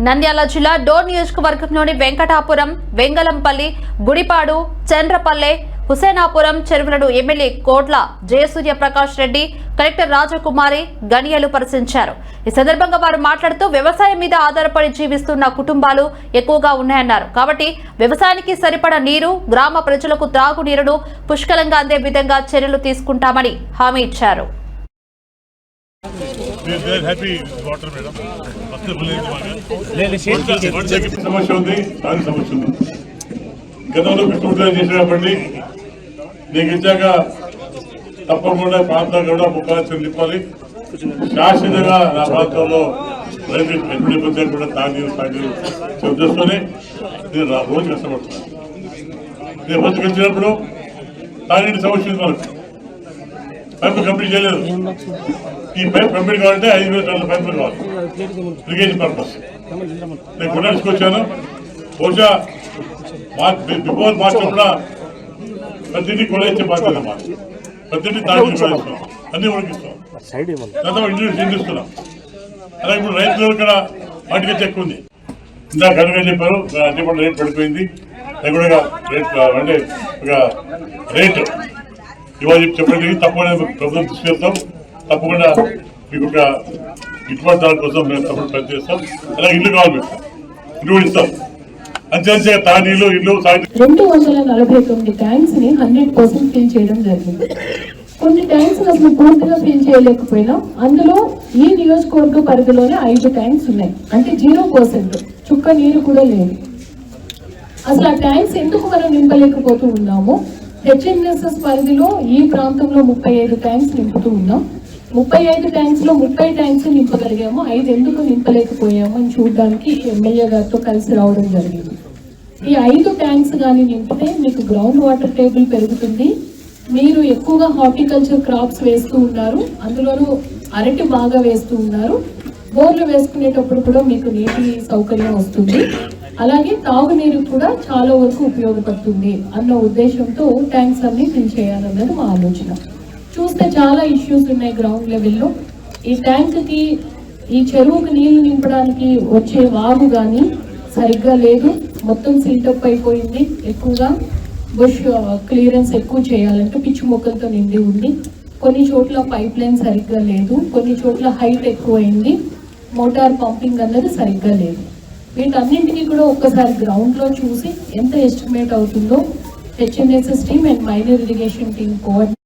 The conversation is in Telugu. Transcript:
నంద్యాల జిల్లా డోర్ నియోజకవర్గంలోని వెంకటాపురం వెంగళంపల్లి గుడిపాడు చంద్రపల్లె హుసేనాపురం చెరువులను ఎమ్మెల్యే కోట్ల జయసూర్య ప్రకాష్ రెడ్డి కలెక్టర్ రాజకుమారి గణియలు పరిశీలించారు. ఈ సందర్భంగా వారు మాట్లాడుతూ వ్యవసాయం మీద ఆధారపడి జీవిస్తున్న కుటుంబాలు ఎక్కువగా ఉన్నాయన్నారు. కాబట్టి వ్యవసాయానికి సరిపడ నీరు గ్రామ ప్రజలకు త్రాగునీరును పుష్కలంగా అందే విధంగా చర్యలు తీసుకుంటామని హామీ ఇచ్చారు. షేడ్ చేసి- వర్షకి సమస్య ఉంది. దాని సమస్య ఉంది. గతంలో కృష్ణమూర్తి చేసినప్పటి నీకు ఇచ్చాక తప్పకుండా ప్రాంతాలు కూడా ముఖాలు నింపాలి. శాశ్వతంగా నా ప్రాంతంలో రైతు ఎన్ని ఇబ్బంది కూడా తాగీరు తాగీరు ఉద్దేశంతోనే నేను రా- రోజు కష్టపడుతున్నాను. నేను రోజు కలిసినప్పుడు తాగేటి సమస్య మనకు. పైపు కంప్లీట్ చేయలేదు. ఈ పైప్ కంప్లీట్ కావాలంటే ఐదు వేల టన్నుల పైపులు కావాలి. ఇరిగేషన్ పర్పస్ నేను కొనసాగుకొచ్చాను బహుశా మార్చ్ బిఫోర్ మార్చ్ కూడా ప్రతిదీ కొనేచ్చే బాధ్యత మాది. ప్రతిదీ తాగి అన్ని ఉడికిస్తాం గతంలో ఇంట్రడ్యూస్ చేస్తున్నాం అలాగే ఇప్పుడు రైతులు ఇక్కడ వాటికి ఎక్కువ ఉంది. ఇందాక కనుక చెప్పారు? అన్ని కూడా రేట్ పడిపోయింది. అది కూడా రేట్ అంటే ఒక రేటు. ఇవాళ చెప్పండి తప్పకుండా ప్రభుత్వం తీసుకెళ్తాం తప్పకుండా మీకు ఒక ఇటువంటి దాని కోసం మేము తప్పకుండా పనిచేస్తాం. అలాగే ఇల్లు కావాలి మీకు. ఇల్లు కూడా ఇస్తాం. ఇల్లు రెండు వందల నలభై తొమ్మిది ట్యాంక్స్ని హండ్రెడ్ పర్సెంట్ ఫిల్ చేయడం జరిగింది. కొన్ని ట్యాంక్స్ అసలు పూర్తిగా ఫిల్ చేయలేకపోయినా. అందులో ఈ నియోజకవర్గ పరిధిలోనే ఐదు ట్యాంక్స్ ఉన్నాయి. అంటే జీరో పర్సెంట్. చుక్క నీరు కూడా లేదు. అసలు ఆ ట్యాంక్స్ ఎందుకు మనం నింపలేకపోతూ ఉన్నాము? హెచ్ఎన్ఎస్ఎస్ పరిధిలో ఈ ప్రాంతంలో ముప్పై ఐదు ట్యాంక్స్ నింపుతూ ఉన్నాం. ముప్పై ఐదు ట్యాంక్స్లో ముప్పై ట్యాంక్స్ నింపగలిగాము. ఐదు ఎందుకు నింపలేకపోయాము అని చూడడానికి ఎమ్మెల్యే గారితో కలిసి రావడం జరిగింది. ఈ ఐదు ట్యాంక్స్ కానీ నింపితే మీకు గ్రౌండ్ వాటర్ టేబుల్ పెరుగుతుంది. మీరు ఎక్కువగా హార్టికల్చర్ క్రాప్స్ వేస్తూ ఉన్నారు. అందులోనూ అరటి బాగా వేస్తూ ఉన్నారు. బోర్లు వేసుకునేటప్పుడు కూడా మీకు నీటి సౌకర్యం వస్తుంది. అలాగే తాగునీరు కూడా చాలా వరకు ఉపయోగపడుతుంది అన్న ఉద్దేశంతో ట్యాంక్స్ అన్ని ఫిల్ చేయాలన్నది మా ఆలోచన. చూస్తే చాలా ఇష్యూస్ ఉన్నాయి గ్రౌండ్ లెవెల్లో ఈ ట్యాంక్కి ఈ చెరువుకి నీళ్ళు నింపడానికి వచ్చే వాగు కానీ సరిగ్గా లేదు. మొత్తం సీల్టప్ అయిపోయింది. ఎక్కువగా బుష్ క్లియరెన్స్ ఎక్కువ చేయాలంటే పిచ్చి మొక్కలతో నిండి ఉంది. కొన్ని చోట్ల పైప్ లైన్ సరిగ్గా లేదు. కొన్ని చోట్ల హైట్ ఎక్కువైంది. మోటార్ పంపింగ్ అన్నది సరిగ్గా లేదు. వీటన్నింటినీ కూడా ఒక్కసారి గ్రౌండ్లో చూసి ఎంత ఎస్టిమేట్ అవుతుందో HNSS team and minor irrigation team coordinate